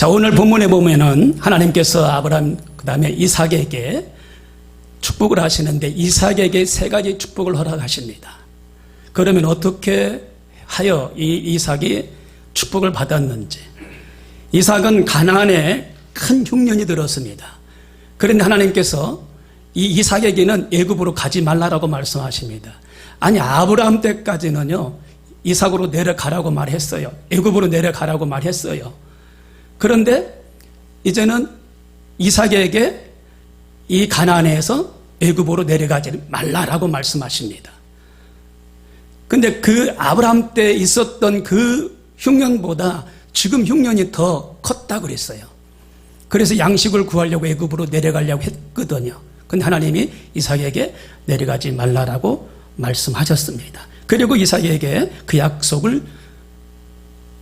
자, 오늘 본문에 보면은 하나님께서 아브라함 그다음에 이삭에게 축복을 하시는데 이삭에게 세 가지 축복을 허락하십니다. 그러면 어떻게 하여 이 이삭이 축복을 받았는지. 이삭은 가나안에 큰 흉년이 들었습니다. 그런데 하나님께서 이 이삭에게는 애굽으로 가지 말라라고 말씀하십니다. 아니 아브라함 때까지는요 이삭으로 내려가라고 말했어요. 애굽으로 내려가라고 말했어요. 그런데 이제는 이삭에게 이 가나안에서 애굽으로 내려가지 말라라고 말씀하십니다. 근데 그 아브라함 때 있었던 그 흉년보다 지금 흉년이 더 컸다 그랬어요. 그래서 양식을 구하려고 애굽으로 내려가려고 했거든요. 근데 하나님이 이삭에게 내려가지 말라라고 말씀하셨습니다. 그리고 이삭에게 그 약속을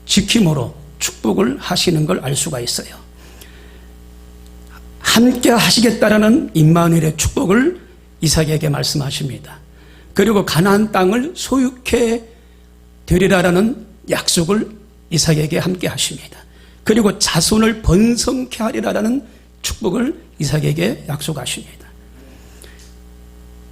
지킴으로 축복을 하시는 걸 알 수가 있어요. 함께 하시겠다라는 임마누엘의 축복을 이삭에게 말씀하십니다. 그리고 가나안 땅을 소유케 되리라라는 약속을 이삭에게 함께 하십니다. 그리고 자손을 번성케 하리라라는 축복을 이삭에게 약속하십니다.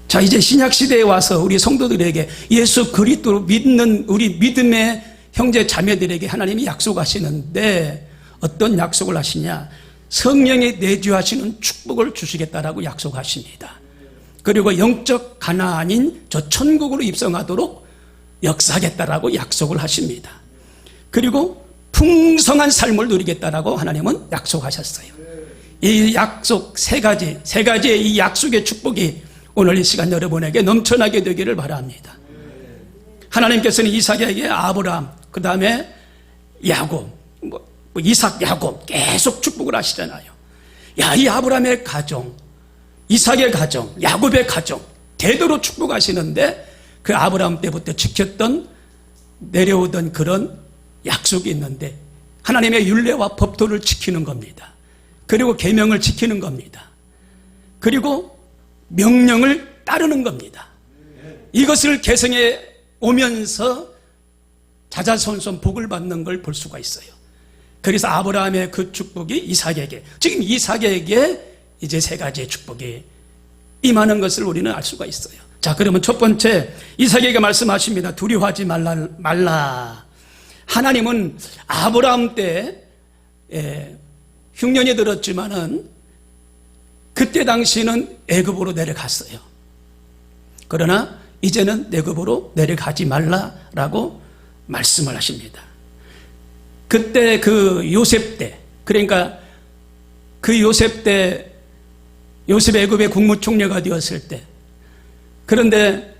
자, 이제 신약 시대에 와서 우리 성도들에게 예수 그리스도로 믿는 우리 믿음의 형제 자매들에게 하나님이 약속하시는데 어떤 약속을 하시냐? 성령이 내주하시는 축복을 주시겠다라고 약속하십니다. 그리고 영적 가나안인 저 천국으로 입성하도록 역사하겠다라고 약속을 하십니다. 그리고 풍성한 삶을 누리겠다라고 하나님은 약속하셨어요. 이 약속 세 가지, 세 가지의 이 약속의 축복이 오늘 이 시간 여러분에게 넘쳐나게 되기를 바랍니다. 하나님께서는 이삭에게 아브라함, 그 다음에 야곱, 뭐, 뭐 이삭, 야곱 계속 축복을 하시잖아요. 야, 이 아브라함의 가정, 이삭의 가정, 야곱의 가정 대대로 축복하시는데 그 아브라함 때부터 지켰던 내려오던 그런 약속이 있는데 하나님의 율례와 법도를 지키는 겁니다. 그리고 계명을 지키는 겁니다. 그리고 명령을 따르는 겁니다. 이것을 개성에 오면서 자자손손 복을 받는 걸 볼 수가 있어요. 그래서 아브라함의 그 축복이 이삭에게 지금 이삭에게 이제 세 가지의 축복이 임하는 것을 우리는 알 수가 있어요. 자, 그러면 첫 번째 이삭에게 말씀하십니다. 두려워하지 말라 말라. 하나님은 아브라함 때 예, 흉년이 들었지만은 그때 당시는 애굽으로 내려갔어요. 그러나 이제는 애굽으로 내려가지 말라라고 말씀을 하십니다. 그때 그 요셉 때 그러니까 그 요셉 때 요셉 애굽의 국무총리가 되었을 때 그런데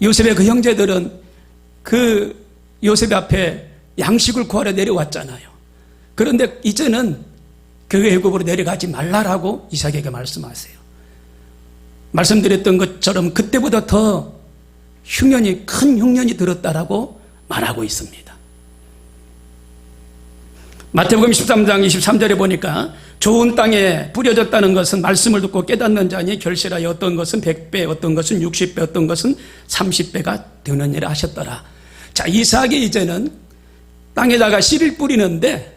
요셉의 그 형제들은 그 요셉 앞에 양식을 구하러 내려왔잖아요. 그런데 이제는 그 애굽으로 내려가지 말라라고 이삭에게 말씀하세요. 말씀드렸던 것처럼 그때보다 더 흉년이 큰 흉년이 들었다라고 말하고 있습니다. 마태복음 13장 23절에 보니까 좋은 땅에 뿌려졌다는 것은 말씀을 듣고 깨닫는 자니 결실하여 어떤 것은 100배, 어떤 것은 60배, 어떤 것은 30배가 되는 일을 하셨더라. 자, 이삭이 이제는 땅에다가 씨를 뿌리는데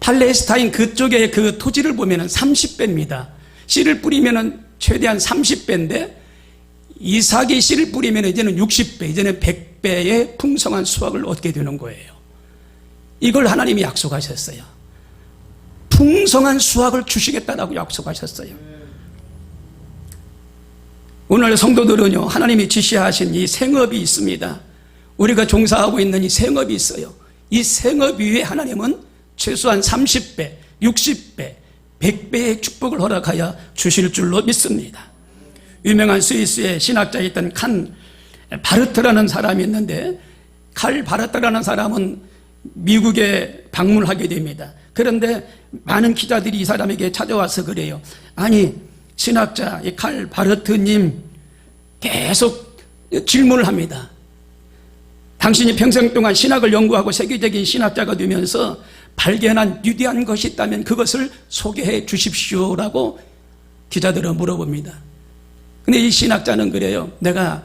팔레스타인 그쪽에 그 토지를 보면은 30배입니다. 씨를 뿌리면은 최대한 30배인데 이삭이 씨를 뿌리면 이제는 60배, 이제는 100배의 풍성한 수확을 얻게 되는 거예요. 이걸 하나님이 약속하셨어요. 풍성한 수확을 주시겠다라고 약속하셨어요. 오늘 성도들은요, 하나님이 지시하신 이 생업이 있습니다. 우리가 종사하고 있는 이 생업이 있어요. 이 생업 위에 하나님은 최소한 30배, 60배, 100배의 축복을 허락하여 주실 줄로 믿습니다. 유명한 스위스의 신학자였던 칸 바르트라는 사람이 있는데 칼 바르트라는 사람은 미국에 방문하게 됩니다. 그런데 많은 기자들이 이 사람에게 찾아와서 그래요. 아니 신학자 칼 바르트님 계속 질문을 합니다. 당신이 평생 동안 신학을 연구하고 세계적인 신학자가 되면서 발견한 위대한 것이 있다면 그것을 소개해 주십시오라고 기자들은 물어봅니다. 근데 이 신학자는 그래요. 내가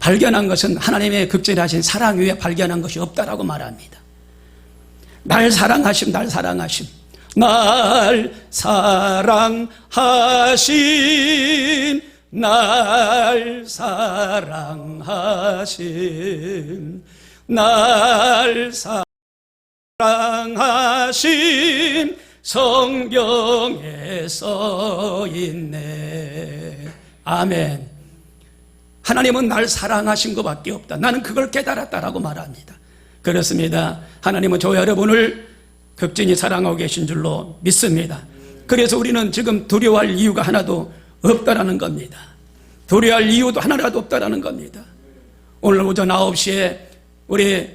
발견한 것은 하나님의 극진하신 사랑 위에 발견한 것이 없다라고 말합니다. 날 사랑하심, 날 사랑하심. 날 사랑하심, 날 사랑하심, 날 사랑하심, 성경에 써 있네. 아멘. 하나님은 날 사랑하신 것밖에 없다. 나는 그걸 깨달았다라고 말합니다. 그렇습니다. 하나님은 저 여러분을 극진히 사랑하고 계신 줄로 믿습니다. 그래서 우리는 지금 두려워할 이유가 하나도 없다라는 겁니다. 두려워할 이유도 하나라도 없다라는 겁니다. 오늘 오전 9시에 우리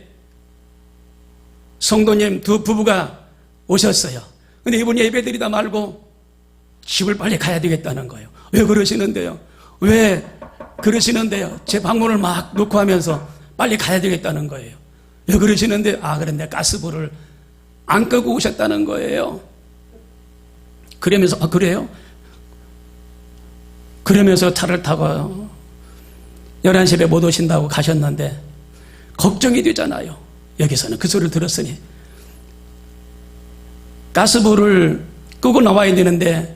성도님 두 부부가 오셨어요. 근데 이분이 예배드리다 말고 집을 빨리 가야 되겠다는 거예요. 왜 그러시는데요? 왜 그러시는데요? 제 방문을 막 놓고 하면서 빨리 가야 되겠다는 거예요. 왜 그러시는데? 아, 그런데 가스불을 안 끄고 오셨다는 거예요. 그러면서, 아, 그래요? 그러면서 차를 타고 11시에 못 오신다고 가셨는데, 걱정이 되잖아요. 여기서는 그 소리를 들었으니. 가스불을 끄고 나와야 되는데,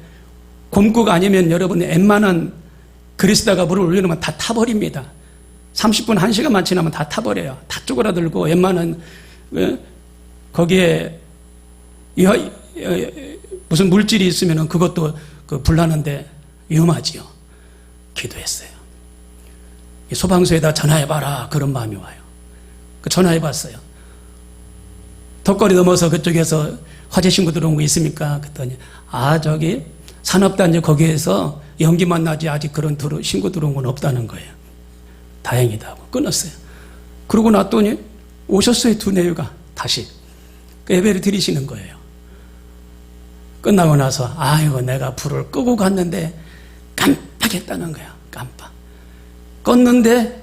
곰국 아니면 여러분 웬만한 그리스다가 물을 올려놓으면 다 타버립니다. 30분, 1시간만 지나면 다 타버려요. 다 쪼그라들고 웬만한 어, 거기에 무슨 물질이 있으면 그것도 그 불나는데 위험하지요. 기도했어요. 이 소방서에다 전화해봐라. 그런 마음이 와요. 그 전화해봤어요. 턱걸이 넘어서 그쪽에서 화재 신고 들어온 거 있습니까? 그랬더니 아 저기 산업단지 거기에서 연기만 나지 아직 그런 들어, 신고 들어온 건 없다는 거예요. 다행이다 하고 끊었어요. 그러고 났더니 오셨어요 두 내유가 다시 그 예배를 드리시는 거예요. 끝나고 나서 아이고 내가 불을 끄고 갔는데 깜빡했다는 거야 깜빡 껐는데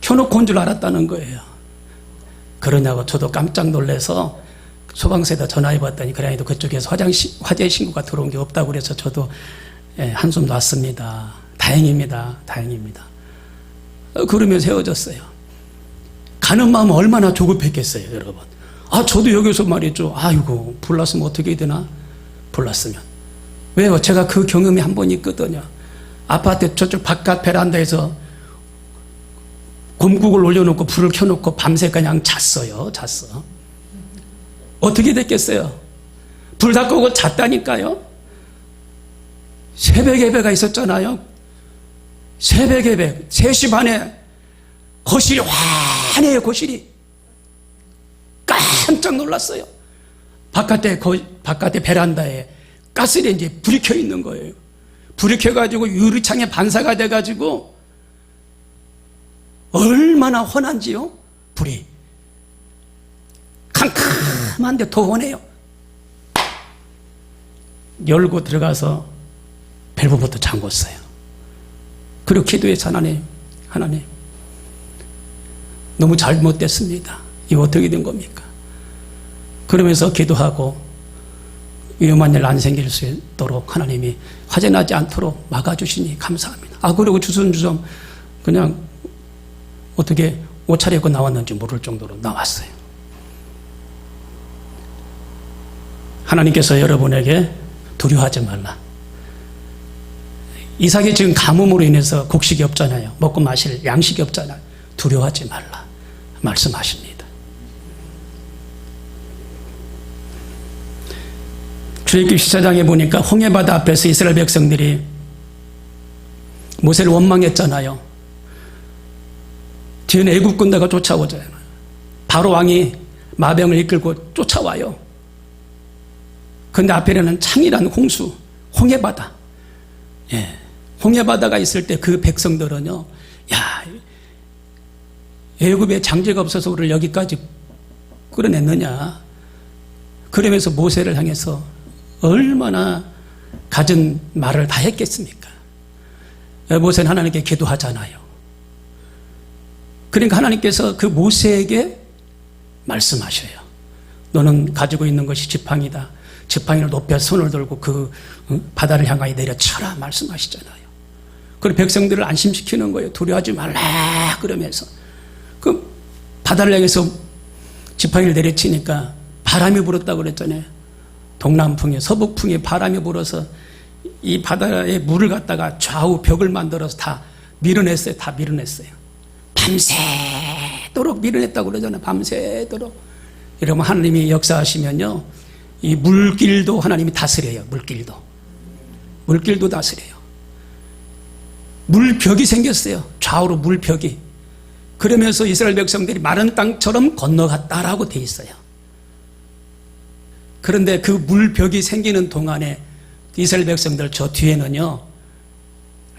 켜놓고 온 줄 알았다는 거예요. 그러냐고 저도 깜짝 놀래서 소방서에다 전화해 봤더니 그래도 그쪽에서 화장 화재 신고가 들어온 게 없다고 그래서 저도 예, 한숨 놨습니다. 다행입니다. 다행입니다. 어, 그러면서 헤어졌어요. 가는 마음 얼마나 조급했겠어요, 여러분. 아, 저도 여기서 말이죠. 아이고, 불났으면 어떻게 되나? 불났으면. 왜요? 제가 그 경험이 한 번 있거든요. 아파트 저쪽 바깥 베란다에서 곰국을 올려놓고 불을 켜놓고 밤새 그냥 잤어요. 잤어. 어떻게 됐겠어요? 불 다 끄고 잤다니까요? 새벽 예배가 있었잖아요. 새벽 예배, 3시 반에 거실이 환해요, 거실이. 깜짝 놀랐어요. 바깥에, 거, 바깥에 베란다에 가스레인지에 불이 켜 있는 거예요. 불이 켜가지고 유리창에 반사가 돼가지고 얼마나 환한지요? 불이. 캄캄한데 더 환해요. 열고 들어가서 밸브부터 잠궜어요. 그리고 기도해서 하나님, 하나님, 너무 잘못됐습니다. 이거 어떻게 된 겁니까? 그러면서 기도하고 위험한 일 안 생길 수 있도록 하나님이 화재 나지 않도록 막아주시니 감사합니다. 아, 그리고 주섬주섬 그냥 어떻게 옷 차려 입고 나왔는지 모를 정도로 나왔어요. 하나님께서 여러분에게 두려워하지 말라. 이삭이 지금 가뭄으로 인해서 곡식이 없잖아요. 먹고 마실 양식이 없잖아요. 두려워하지 말라. 말씀하십니다. 출애굽기 14장에 보니까 홍해바다 앞에서 이스라엘 백성들이 모세를 원망했잖아요. 뒤에는 애국 군대가 쫓아오잖아요. 바로 왕이 마병을 이끌고 쫓아와요. 근데 앞에는 창이라는 홍수, 홍해바다. 예. 홍해바다가 있을 때 그 백성들은요, 야, 애굽에 장제가 없어서 우리를 여기까지 끌어냈느냐. 그러면서 모세를 향해서 얼마나 갖은 말을 다 했겠습니까? 모세는 하나님께 기도하잖아요. 그러니까 하나님께서 그 모세에게 말씀하셔요. 너는 가지고 있는 것이 지팡이다. 지팡이를 높여 손을 들고 그 바다를 향하여 내려쳐라 말씀하시잖아요. 그리고 백성들을 안심시키는 거예요. 두려워하지 말라 그러면서 그 바다를 향해서 지팡이를 내려치니까 바람이 불었다고 그랬잖아요. 동남풍이 서북풍이 바람이 불어서 이 바다에 물을 갖다가 좌우 벽을 만들어서 다 밀어냈어요. 다 밀어냈어요. 밤새도록 밀어냈다고 그러잖아요. 밤새도록. 여러분 하나님이 역사하시면요. 이 물길도 하나님이 다스려요. 물길도. 물길도 다스려요. 물벽이 생겼어요. 좌우로 물벽이. 그러면서 이스라엘 백성들이 마른 땅처럼 건너갔다라고 돼 있어요. 그런데 그 물벽이 생기는 동안에 이스라엘 백성들 저 뒤에는요,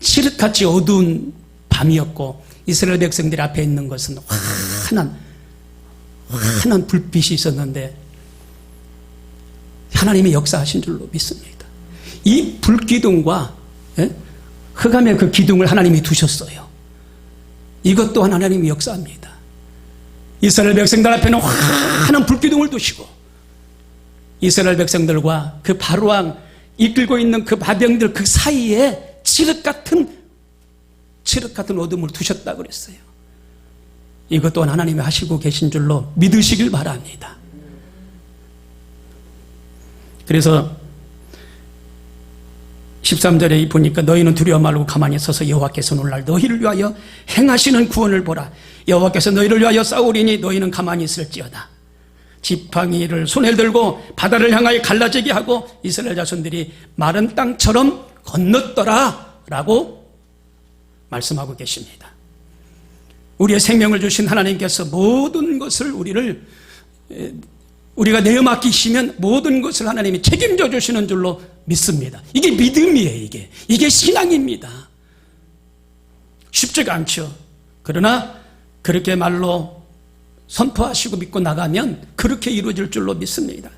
칠흑같이 어두운 밤이었고, 이스라엘 백성들 앞에 있는 것은 환한, 환한 불빛이 있었는데, 하나님의 역사하신 줄로 믿습니다. 이 불기둥과 예? 흑암의 그 기둥을 하나님이 두셨어요. 이것 또한 하나님이 역사합니다. 이스라엘 백성들 앞에는 환한 불기둥을 두시고 이스라엘 백성들과 그 바로왕 이끌고 있는 그 마병들 그 사이에 칠흑 같은 칠흑 같은 어둠을 두셨다 그랬어요. 이것 또한 하나님이 하시고 계신 줄로 믿으시길 바랍니다. 그래서 13절에 보니까 너희는 두려워 말고 가만히 서서 여호와께서 놀랄 너희를 위하여 행하시는 구원을 보라. 여호와께서 너희를 위하여 싸우리니 너희는 가만히 있을지어다. 지팡이를 손에 들고 바다를 향하여 갈라지게 하고 이스라엘 자손들이 마른 땅처럼 건넜더라 라고 말씀하고 계십니다. 우리의 생명을 주신 하나님께서 모든 것을 우리를 우리가 내어 맡기시면 모든 것을 하나님이 책임져 주시는 줄로 믿습니다. 이게 믿음이에요, 이게. 이게 신앙입니다. 쉽지가 않죠. 그러나 그렇게 말로 선포하시고 믿고 나가면 그렇게 이루어질 줄로 믿습니다.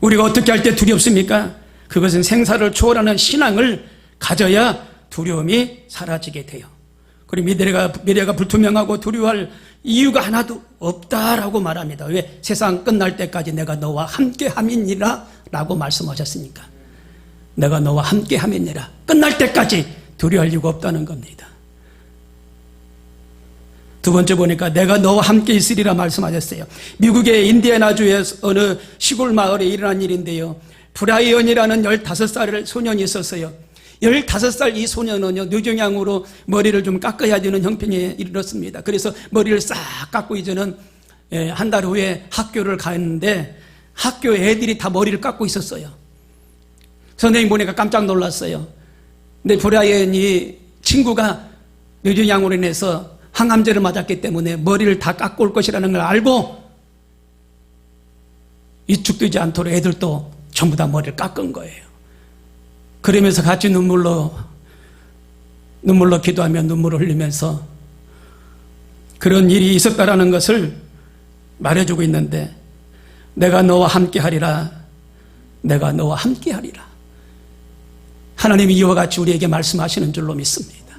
우리가 어떻게 할 때 두렵습니까? 그것은 생사를 초월하는 신앙을 가져야 두려움이 사라지게 돼요. 그리고 미래가, 미래가 불투명하고 두려워할 이유가 하나도 없다라고 말합니다. 왜? 세상 끝날 때까지 내가 너와 함께 함이니라 라고 말씀하셨으니까. 내가 너와 함께 함이니라. 끝날 때까지 두려워할 이유가 없다는 겁니다. 두 번째 보니까 내가 너와 함께 있으리라 말씀하셨어요. 미국의 인디애나주의 어느 시골 마을에 일어난 일인데요. 브라이언이라는 15살 소년이 있었어요. 15살 이 소년은요, 뇌종양으로 머리를 좀 깎아야 되는 형편에 이르렀습니다. 그래서 머리를 싹 깎고 이제는 예, 한달 후에 학교를 갔는데 학교 애들이 다 머리를 깎고 있었어요. 선생님 보니까 깜짝 놀랐어요. 근데 브라이언이 친구가 뇌종양으로 인해서 항암제를 맞았기 때문에 머리를 다 깎고 올 것이라는 걸 알고 이축되지 않도록 애들도 전부 다 머리를 깎은 거예요. 그러면서 같이 눈물로 눈물로 기도하며 눈물을 흘리면서 그런 일이 있었다라는 것을 말해주고 있는데 내가 너와 함께 하리라. 내가 너와 함께 하리라. 하나님이 이와 같이 우리에게 말씀하시는 줄로 믿습니다.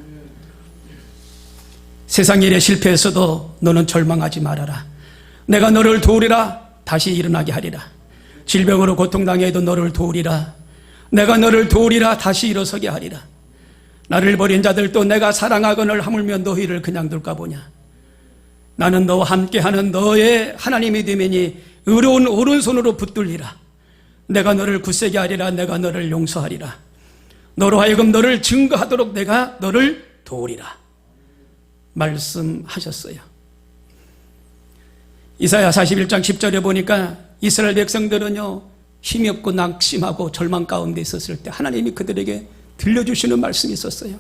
세상 일에 실패했어도 너는 절망하지 말아라. 내가 너를 도우리라. 다시 일어나게 하리라. 질병으로 고통당해도 너를 도우리라 내가 너를 도우리라 다시 일어서게 하리라. 나를 버린 자들도 내가 사랑하거늘 하물며 너희를 그냥 둘까 보냐. 나는 너와 함께하는 너의 하나님이 되매니 의로운 오른손으로 붙들리라. 내가 너를 굳세게 하리라. 내가 너를 용서하리라. 너로 하여금 너를 증거하도록 내가 너를 도우리라. 말씀하셨어요. 이사야 41장 10절에 보니까 이스라엘 백성들은요, 힘이 없고 낙심하고 절망 가운데 있었을 때 하나님이 그들에게 들려주시는 말씀이 있었어요.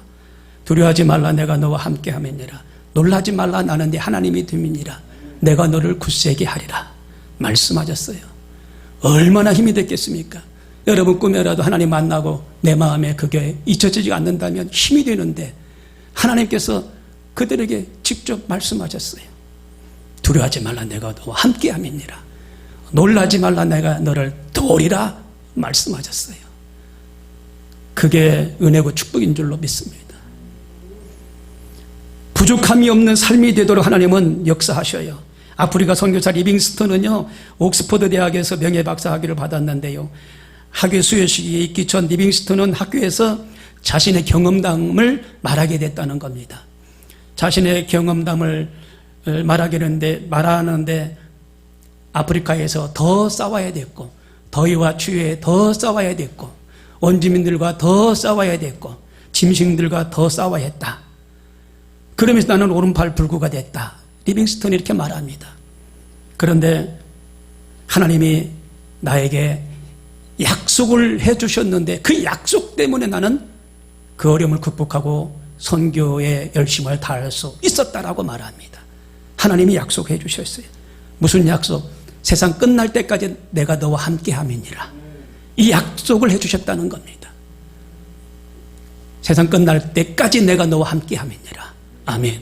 두려워하지 말라 내가 너와 함께 하면니라. 놀라지 말라 나는 네 하나님이 됨이니라. 내가 너를 굳세게 하리라. 말씀하셨어요. 얼마나 힘이 됐겠습니까? 여러분 꿈에라도 하나님 만나고 내 마음에 그게 잊혀지지 않는다면 힘이 되는데 하나님께서 그들에게 직접 말씀하셨어요. 두려워하지 말라 내가 너와 함께 함이니라. 놀라지 말라 내가 너를 도리라 말씀하셨어요. 그게 은혜고 축복인 줄로 믿습니다. 부족함이 없는 삶이 되도록 하나님은 역사하셔요. 아프리카 선교사 리빙스턴은요, 옥스퍼드 대학에서 명예박사 학위를 받았는데요. 학위 수여식이 있기 전 리빙스턴은 학교에서 자신의 경험담을 말하게 됐다는 겁니다. 자신의 경험담을 말하게 되는데, 말하는데 아프리카에서 더 싸워야 됐고 더위와 추위에 더 싸워야 됐고 원주민들과 더 싸워야 됐고 짐승들과 더 싸워야 했다. 그러면서 나는 오른팔 불구가 됐다. 리빙스턴이 이렇게 말합니다. 그런데 하나님이 나에게 약속을 해 주셨는데 그 약속 때문에 나는 그 어려움을 극복하고 선교에 열심을 다할 수 있었다라고 말합니다. 하나님이 약속해 주셨어요. 무슨 약속? 세상 끝날 때까지 내가 너와 함께 함이니라. 이 약속을 해 주셨다는 겁니다. 세상 끝날 때까지 내가 너와 함께 함이니라. 아멘.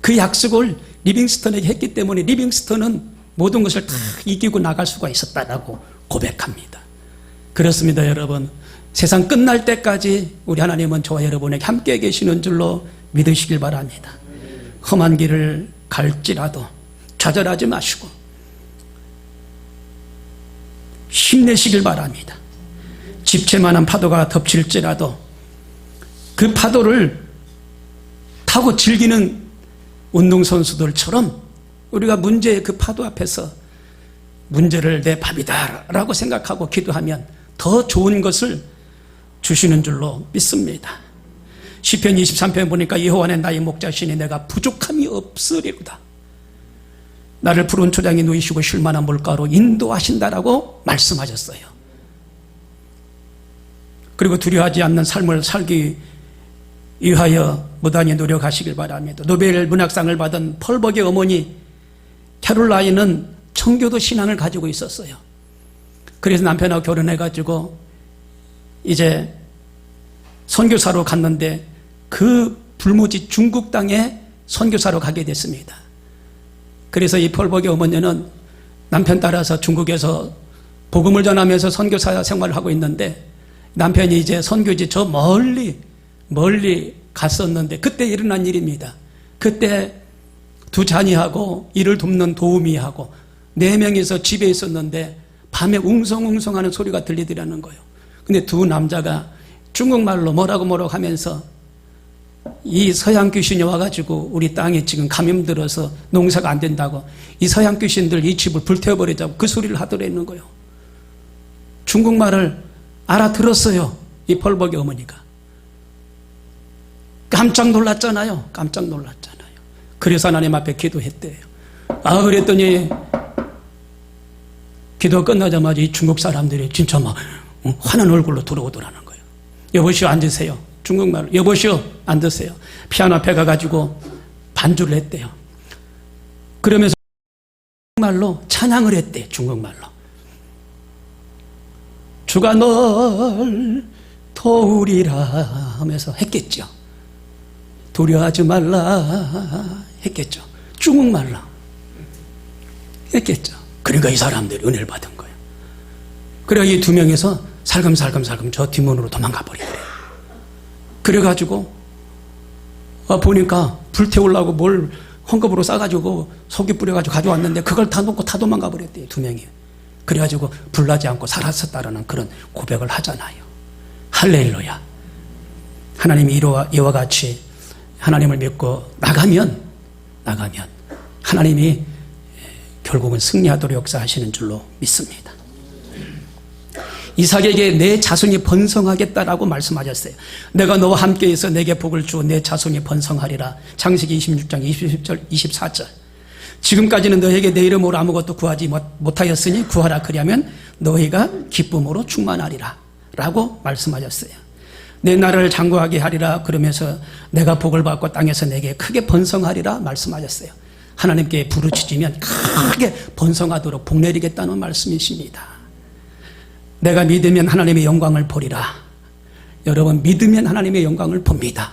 그 약속을 리빙스턴에게 했기 때문에 리빙스턴은 모든 것을 다 이기고 나갈 수가 있었다라고 고백합니다. 그렇습니다, 여러분. 세상 끝날 때까지 우리 하나님은 저와 여러분에게 함께 계시는 줄로 믿으시길 바랍니다. 험한 길을 갈지라도 좌절하지 마시고 힘내시길 바랍니다. 집채만한 파도가 덮칠지라도 그 파도를 타고 즐기는 운동선수들처럼 우리가 문제의 그 파도 앞에서 문제를 내 밥이다라고 생각하고 기도하면 더 좋은 것을 주시는 줄로 믿습니다. 시편 23편 보니까 여호와는 나의 목자시니 내가 부족함이 없으리로다. 나를 푸른 초장에 누이시고 쉴만한 물가로 인도하신다라고 말씀하셨어요. 그리고 두려워하지 않는 삶을 살기 위하여 무단히 노력하시길 바랍니다. 노벨 문학상을 받은 펄벅의 어머니 캐롤라인은 청교도 신앙을 가지고 있었어요. 그래서 남편하고 결혼해가지고 이제 선교사로 갔는데 그 불모지 중국 땅에 선교사로 가게 됐습니다. 그래서 이 펄벅의 어머니는 남편 따라서 중국에서 복음을 전하면서 선교사 생활을 하고 있는데 남편이 이제 선교지 저 멀리 멀리 갔었는데 그때 일어난 일입니다. 그때 두 자녀하고 이를 돕는 도우미하고 네 명이서 집에 있었는데 밤에 웅성웅성하는 소리가 들리더라는 거예요. 근데 두 남자가 중국말로 뭐라고 뭐라고 하면서 이 서양 귀신이 와가지고 우리 땅에 지금 감염 들어서 농사가 안 된다고 이 서양 귀신들 이 집을 불태워버리자고 그 소리를 하더라는 거예요. 중국말을 알아들었어요. 이 펄벅이 어머니가. 깜짝 놀랐잖아요. 깜짝 놀랐잖아요. 그래서 하나님 앞에 기도했대요. 아, 그랬더니 기도 끝나자마자 이 중국 사람들이 진짜 막 화난 얼굴로 들어오더라는 거예요. 여보시오, 앉으세요. 중국말로. 여보시오, 앉으세요. 피아노 앞에 가가지고 반주를 했대요. 그러면서 중국말로 찬양을 했대, 중국말로. 주가 널 도우리라 하면서 했겠죠. 두려워하지 말라 했겠죠. 중국말로 했겠죠. 그러니까 이 사람들이 은혜를 받은 거예요. 그래 이두 명에서 살금살금살금 저 뒷문으로 도망가 버리더래요. 그래가지고 아, 보니까 불태우려고 뭘 헝겊으로 싸가지고 속이 뿌려가지고 가져왔는데 그걸 다 놓고 다 도망가 버렸대요. 두 명이. 그래가지고 불나지 않고 살았었다라는 그런 고백을 하잖아요. 할렐루야. 하나님이 이와, 이와 같이 하나님을 믿고 나가면, 나가면 하나님이 결국은 승리하도록 역사하시는 줄로 믿습니다. 이삭에게 내 자손이 번성하겠다라고 말씀하셨어요. 내가 너와 함께해서 내게 복을 주어 내 자손이 번성하리라. 창세기 26장 20절 24절. 지금까지는 너에게 내 이름으로 아무것도 구하지 못하였으니 구하라 그리하면 너희가 기쁨으로 충만하리라. 라고 말씀하셨어요. 내 나라를 장구하게 하리라 그러면서 내가 복을 받고 땅에서 내게 크게 번성하리라 말씀하셨어요. 하나님께 부르짖으면 크게 번성하도록 복 내리겠다는 말씀이십니다. 내가 믿으면 하나님의 영광을 보리라. 여러분 믿으면 하나님의 영광을 봅니다.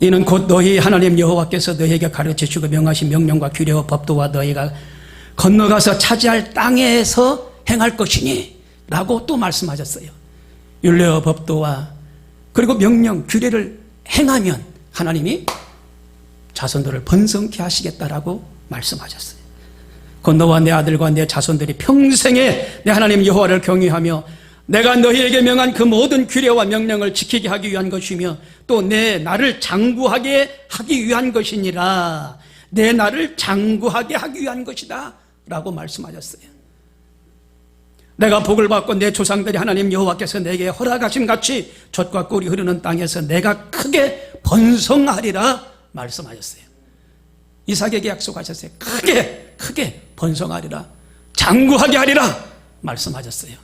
이는 곧 너희 하나님 여호와께서 너희에게 가르치시고 명하신 명령과 규례와 법도와 너희가 건너가서 차지할 땅에서 행할 것이니 라고 또 말씀하셨어요. 율례와 법도와 그리고 명령 규례를 행하면 하나님이 자손들을 번성케 하시겠다라고 말씀하셨어요. 곧 너와 내 아들과 내 자손들이 평생에 내 하나님 여호와를 경외하며 내가 너희에게 명한 그 모든 규례와 명령을 지키게 하기 위한 것이며 또 내 나를 장구하게 하기 위한 것이니라 내 나를 장구하게 하기 위한 것이다 라고 말씀하셨어요. 내가 복을 받고 내 조상들이 하나님 여호와께서 내게 허락하신 같이 젖과 꿀이 흐르는 땅에서 내가 크게 번성하리라 말씀하셨어요. 이삭에게 약속하셨어요. 크게 크게 번성하리라 장구하게 하리라 말씀하셨어요.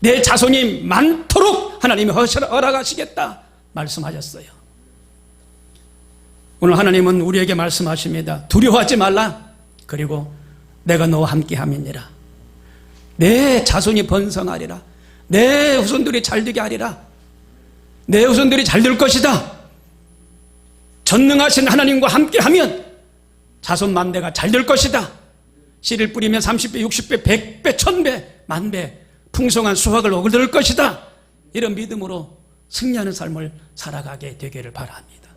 내 자손이 많도록 하나님이 허락하시겠다 말씀하셨어요. 오늘 하나님은 우리에게 말씀하십니다. 두려워하지 말라. 그리고 내가 너와 함께 함이니라. 내 자손이 번성하리라. 내 후손들이 잘되게 하리라. 내 후손들이 잘 될 것이다. 전능하신 하나님과 함께 하면 자손 만대가 잘 될 것이다. 씨를 뿌리면 30배, 60배, 100배, 1000배, 1000배, 만배 풍성한 수확을 얻을 것이다. 이런 믿음으로 승리하는 삶을 살아가게 되기를 바랍니다.